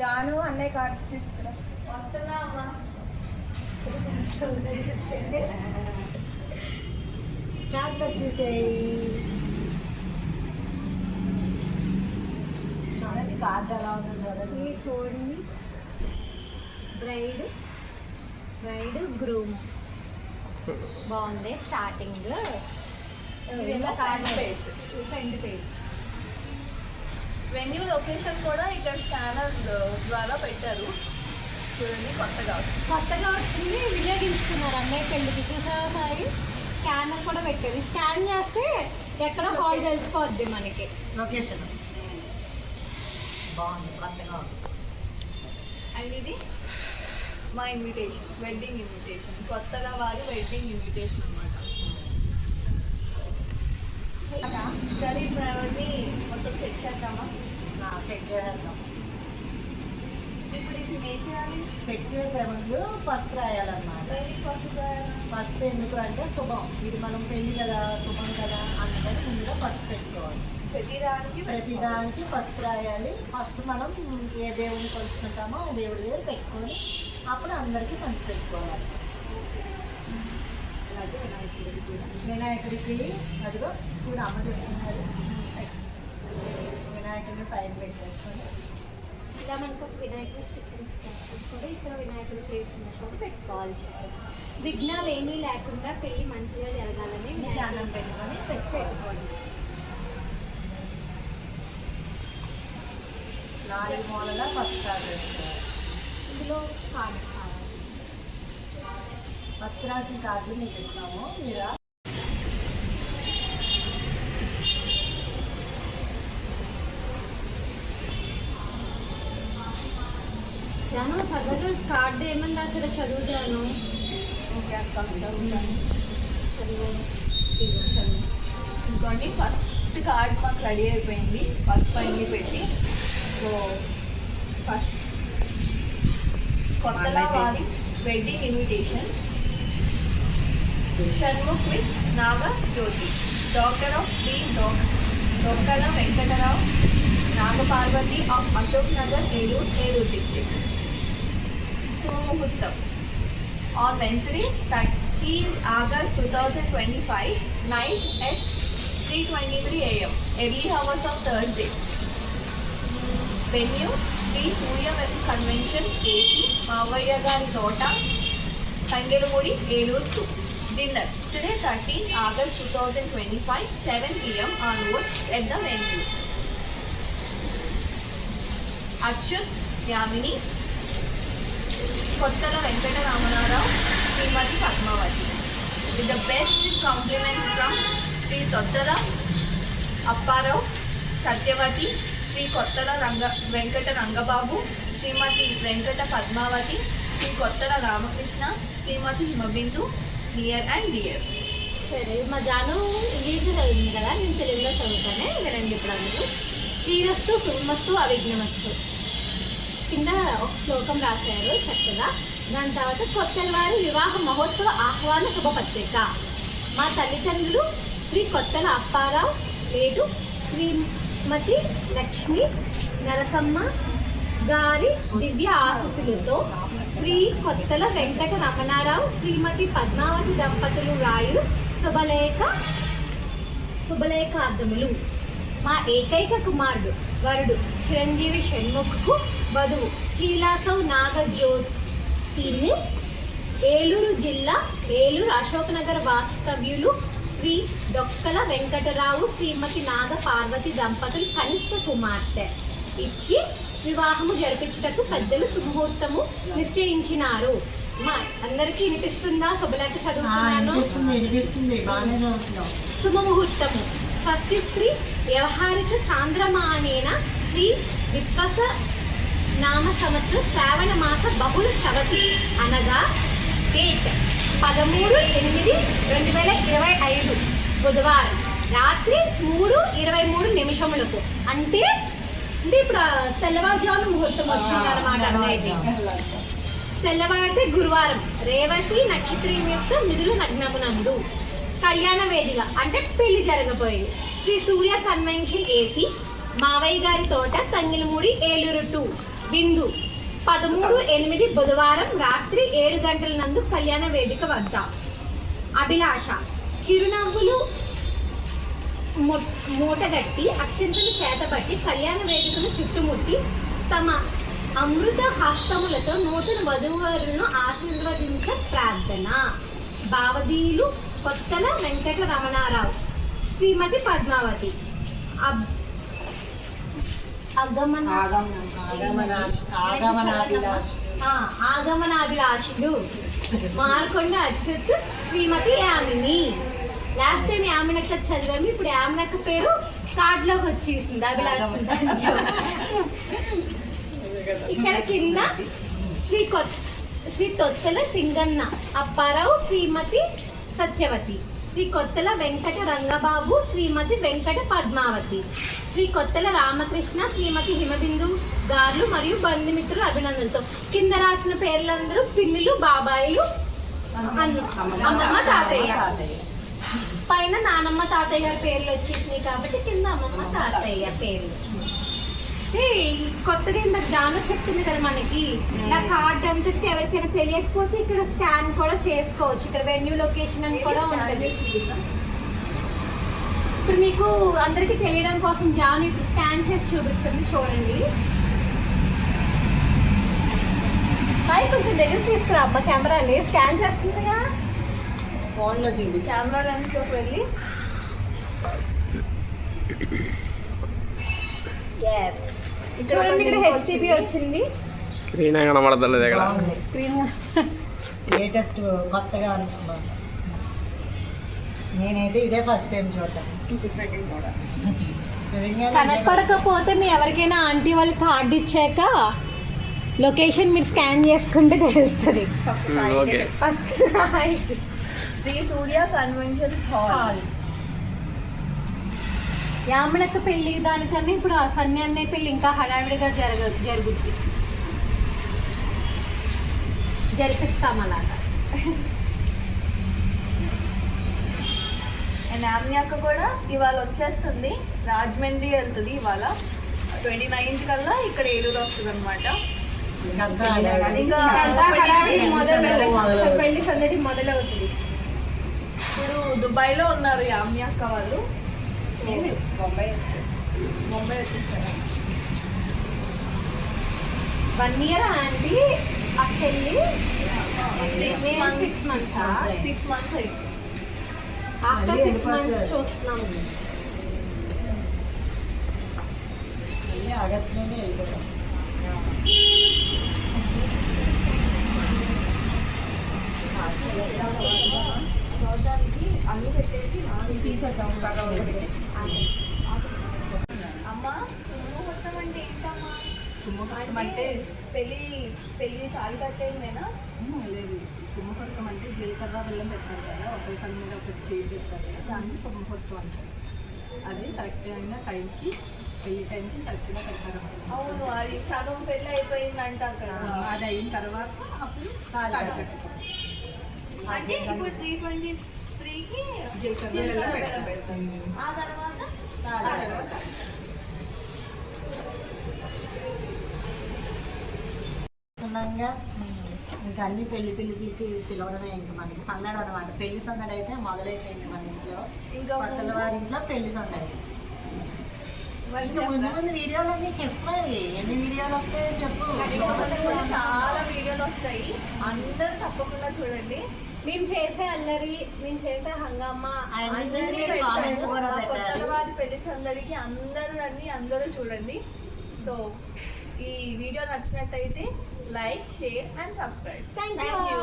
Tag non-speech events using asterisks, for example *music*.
జాను అన్నయ్య కార్డ్స్ తీసుకురా. వస్తున్నా అమ్మా. కార్డులు వచ్చేసాయి. చూడండి కార్డు ఎలా ఉందో చూడండి. చూడండి. బ్రైడ్ బ్రైడ్ గ్రూమ్ బాగుంది. Starting. Front page venue location కూడా ఇక్కడ స్కానర్ ద్వారా పెట్టారు. చూడండి కొత్తగా వచ్చింది. కొత్తగా వచ్చింది. వినియోగించుకున్నారు అన్నయ్య పెళ్ళికి. చూసావా సాయి? స్కానర్ కూడా పెట్టారు. స్కాన్ చేస్తే ఎక్కడ హాల్ తెలిసిపోద్ది మనకి. లొకేషన్ బాగుంది కొత్తగా ఉంది. అండ్ ఇది మా ఇన్విటేషన్ వెడ్డింగ్ ఇన్విటేషన్ కొత్తగా వారి వెడ్డింగ్ ఇన్విటేషన్ అనమాట సరే ఇప్పుడు అవన్నీ మొత్తం సెట్ చేద్దామా? సెట్ చేయాలి? సెట్ చేసే ముందు పసుపు రాయాలన్నమాట. పసుపు ఎందుకు అంటే శుభం. ఇది మనం పెళ్ళి కదా శుభం కదా అందుకని ముందుగా పసుపు పెట్టుకోవాలి. ప్రతి దానికి ప్రతి దానికి పసుపు రాయాలి. ఫస్ట్ మనం ఏ దేవుడిని కొలుచుకుంటామో ఆ దేవుడి దగ్గర పెట్టుకొని అప్పుడు అందరికీ పంచి పెట్టుకోవాలి. అలాగే వినాయకుడికి కూడా. వినాయకుడికి అదిగో చూడు అమ్మ చెప్తున్నారు. వినాయకుడిని పైన పెట్టేసుకొని. ఇలా మనకు వినాయకుడు స్టిక్కర్ ఇస్తారు కూడా ఇక్కడ వినాయకుడు ప్లేస్ ఉన్న చోట పెట్టుకోవాలి చెప్పారు విఘ్నాలు ఏమీ లేకుండా పెళ్ళి మంచిగా జరగాలని దండం పెట్టుకొని పెట్టుకోవాలి. పెట్టుకోండి. నాలుగు మూలల పసుపు రాసి వేసుకోవాలి. ఇందులో కార్డు పసుపు రాసిన కార్డులు మీకు ఇస్తాము మీరు జాను సరదాగా కార్డు ఏమని రాశారో చదువుతాను ఓకే అక్క చదువుతాను చదువు చదువు. ఇంకోండి ఫస్ట్ కార్డ్ మాకు రెడీ అయిపోయింది. ఫస్ట్ పైన పెట్టి. సో ఫస్ట్ కొత్తగా వారి wedding invitation Shanmukh with Naga Jyothi doctor of Sri Dokkala Venkatarao Nagaparvathi of Ashok Nagar Eluru Eluru district శుభముహూర్తం on Wednesday, 13 August 2025, night at 3.23 a.m. Early hours of Thursday. Venue, Sri Surya Wedding Convention, AC, Mavaya Gari Tota, Tangelmudi, Elur 2. Dinner, today 13 August 2025, 7 p.m. onwards at the venue. Achyut Yamini Kottala Venkata Ramanarao Srimathi Padmavathi with the best compliments from Shri Tottala Apparao Satyavathi Shri Kottala Ranga Venkata Rangababu Srimathi Venkata Padmavathi Shri Kottala Ramakrishna Srimathi Himabindu near and dear సరే మా జాను ఇంగ్లీష్లో చదివింది కదా నేను తెలుగులో చదువుతానే వినండి ఇప్పుడు అందరూ. శ్రీరస్తు సుమస్తు అవిఘ్నమస్తు. కింద ఒక శ్లోకం రాశారు చక్కగా. దాని తర్వాత కొత్తలవారి వివాహ మహోత్సవ ఆహ్వాన శుభపత్రిక. మా తల్లిదండ్రులు శ్రీ కొత్తల అప్పారావు లేడు శ్రీమతి లక్ష్మి నరసమ్మ గారి దివ్య ఆశస్సులతో శ్రీ కొత్తల వెంకట రమణారావు శ్రీమతి పద్మావతి దంపతులు రాయు శుభలేఖ శుభలేఖార్థములు మా ఏకైక కుమారుడు వరుడు చిరంజీవి షణ్ముఖకు వధువు చీలాసౌ నాగజ్యోతిని ఏలూరు జిల్లా ఏలూరు అశోక్నగర్ వాస్తవ్యులు శ్రీ డొక్కల వెంకటరావు శ్రీమతి నాగ పార్వతి దంపతులు కనిష్ట కుమార్తె. ఇచ్చి వివాహము జరిపించుటకు పెద్దలు సుముహూర్తము నిశ్చయించినారు. మా అందరికీ వినిపిస్తుందా? శుభలేఖ చదువుతున్నాను. శుభముహూర్తము స్వస్తి స్త్రీ వ్యవహారిక చాంద్రమానేన శ్రీ విశ్వస నామ సంవత్సర శ్రావణ మాస బహుళ చవతి అనగా డేట్ పదమూడు ఎనిమిది రెండు వేల ఇరవై ఐదు బుధవారం. రాత్రి మూడు ఇరవై మూడు నిమిషములకు. అంటే అంటే ఇప్పుడు ఆ తెల్లవారుజామున ముహూర్తం వచ్చిందన్నమాట అన్నయ్యకి. తెల్లవారితే గురువారం రేవతి నక్షత్రం యొక్క మిదులు నగ్నమునందు కళ్యాణ వేదిక అంటే పెళ్ళి జరగబోయేది. శ్రీ సూర్య కన్వెన్షన్ ఏసీ మావయ్య గారి తోట తంగిలమూడి ఏలూరు టూ విందు. పదమూడు ఎనిమిది బుధవారం రాత్రి ఏడు గంటల నందు కళ్యాణ వేదిక వద్ద. అభిలాష చిరునవ్వులు మూటగట్టి అక్షంతలు చేతబట్టి కళ్యాణ వేదికను చుట్టుముట్టి తమ అమృత హస్తములతో నూతన వధువరులను ఆశీర్వదించ ప్రార్థన. భావదీయులు కొత్తల వెంకట రమణారావు. శ్రీమతి పద్మావతి. ఆగమనాభిలాషుడు. మార్కొండ అచ్యుత్ శ్రీమతి యామిని. లాస్ట్ టైం యామినక్క చదివాము ఇప్పుడు యామినక్క పేరు కార్డులోకి వచ్చేసింది అభిలాష్ ఇక్కడ కింద శ్రీ కొత్ శ్రీ తొత్తల సింగన్న అప్పారావు శ్రీమతి సత్యవతి. శ్రీ కొత్తల వెంకట రంగబాబు శ్రీమతి వెంకట పద్మావతి. శ్రీ కొత్తల రామకృష్ణ శ్రీమతి హిమబిందు గారులు మరియు బంధుమిత్రులు అభినందనతో కింద రాసిన పేర్లందరూ పిల్లులు బాబాయిలు అన్న- అమ్మమ్మ తాతయ్య. పైన నానమ్మ తాతయ్య గారి పేర్లు వచ్చేసినాయి కాబట్టి కింద అమ్మమ్మ తాతయ్య పేర్లు వచ్చినాయి. కొత్తగా ఇంత జాను చెప్తుంది కదా మనకి ఇలా కార్డ్ అంతటి ఎవరికైనా తెలియకపోతే ఇక్కడ స్కాన్ కూడా చేసుకోవచ్చు. ఇక్కడ వెన్యూ లొకేషన్ అని కూడా ఉంటుంది. ఇప్పుడు మీకు అందరికి తెలియడం కోసం జాను ఇప్పుడు స్కాన్ చేసి చూపిస్తుంది చూడండి. పై కొంచెం దగ్గర తీసుకురా అమ్మ కెమెరాని. స్కాన్ చేస్తుందిగా ఫోన్లో చూపించు కెమెరా లెన్స్లోకి వెళ్ళి. ఇక్కడ చూడండి ఇక్కడ ఒక హెచ్డిపి వచ్చింది. స్క్రీన్ కనబడతలేదు ఇక్కడ. బాగుంది. స్క్రీన్ లేటెస్ట్ *laughs* కొత్తగా నేనైతే ఇదే ఫస్ట్ టైం చూడటం. కనపడకపోతే మీ ఎవరికైనా ఆంటీ వాళ్ళు కార్డు ఇచ్చాక లొకేషన్ మీరు స్కాన్ చేసుకుంటే తెలుస్తుంది. Okay first Shri Surya convention hall యామనక్క పెళ్ళి దానికన్నా ఇప్పుడు ఆ సన్ని అన్నయ్య పెళ్ళి ఇంకా హడావిడిగా జరగ జరుగుద్ది. జరిపిస్తాం అలాగా అండ్ ఆమె అక్క కూడా ఇవాళ వచ్చేస్తుంది. రాజమండ్రి వెళ్తుంది ఇవాళ. ట్వంటీ నైన్త్ కల్లా ఇక్కడ ఏలూరు వస్తుంది అనమాట. పెళ్ళి సందడి మొదలవుతుంది. ఇప్పుడు దుబాయ్లో ఉన్నారు యామ్ని అక్క వాళ్ళు. ముంబై వచ్చేసారు. One year aunty అక్కెళ్ళి? Six months six months six months అయింది. After six months. చూస్తున్నాము మళ్ళీ ఆగస్టులోనే వెళ్ళిపోతాం. చూడడానికి అన్ని పెట్టేసి తీసేద్దాం సగం. అమ్మ సుముహూర్తం అంటే ఏంటమ్మా? సుముహూర్తం అంటే పెళ్ళి పెళ్ళి తాళి కట్టేయడమేనా? లేదు. సుముహూర్తం అంటే జీలకర్ర బెల్లం పెడతారు కదా ఒకరి తల మీద ఒకటి చేయి పెడతారు కదా దాన్ని సుముహూర్తం అంటారు. అది కరెక్ట్ అయిన టైంకి పెళ్ళి టైంకి కరెక్ట్గా పెడతారు అవును అది సగం పెళ్ళి అయిపోయిందంట అక్కడ. అది అయిన తర్వాత అప్పుడు తాళి కట్టుకోవాలి. అంటే ఇప్పుడు త్రీ ట్వంటీ త్రీకి ఆ తర్వాత. ఉన్నాంగా ఇంకా అన్ని పెళ్ళి పెళ్ళికి పిలవడమే ఇంకా మనకి సందడి అనమాట పెళ్ళి సందడి అయితే మొదలైపోయింది మన ఇంట్లో. ఇంకా కొత్తల వారి ఇంట్లో పెళ్ళి సందడి. ఇంకా ముందు ముందు వీడియోలు అన్నీ చెప్పు మరి. ఎన్ని వీడియోలు వస్తాయో చెప్పు. చాలా వీడియోలు వస్తాయి. అందరూ తప్పకుండా చూడండి. మేము చేసే అల్లరి మేము చేసే హంగామా అందరినీ మీరు comments పెడతాము కూడా మా కొత్తల పెట్టాలి. వారి పెళ్ళి సందడికి అందరూ రండి అందరూ చూడండి. సో ఈ వీడియో నచ్చినట్టయితే like share and subscribe. Thank you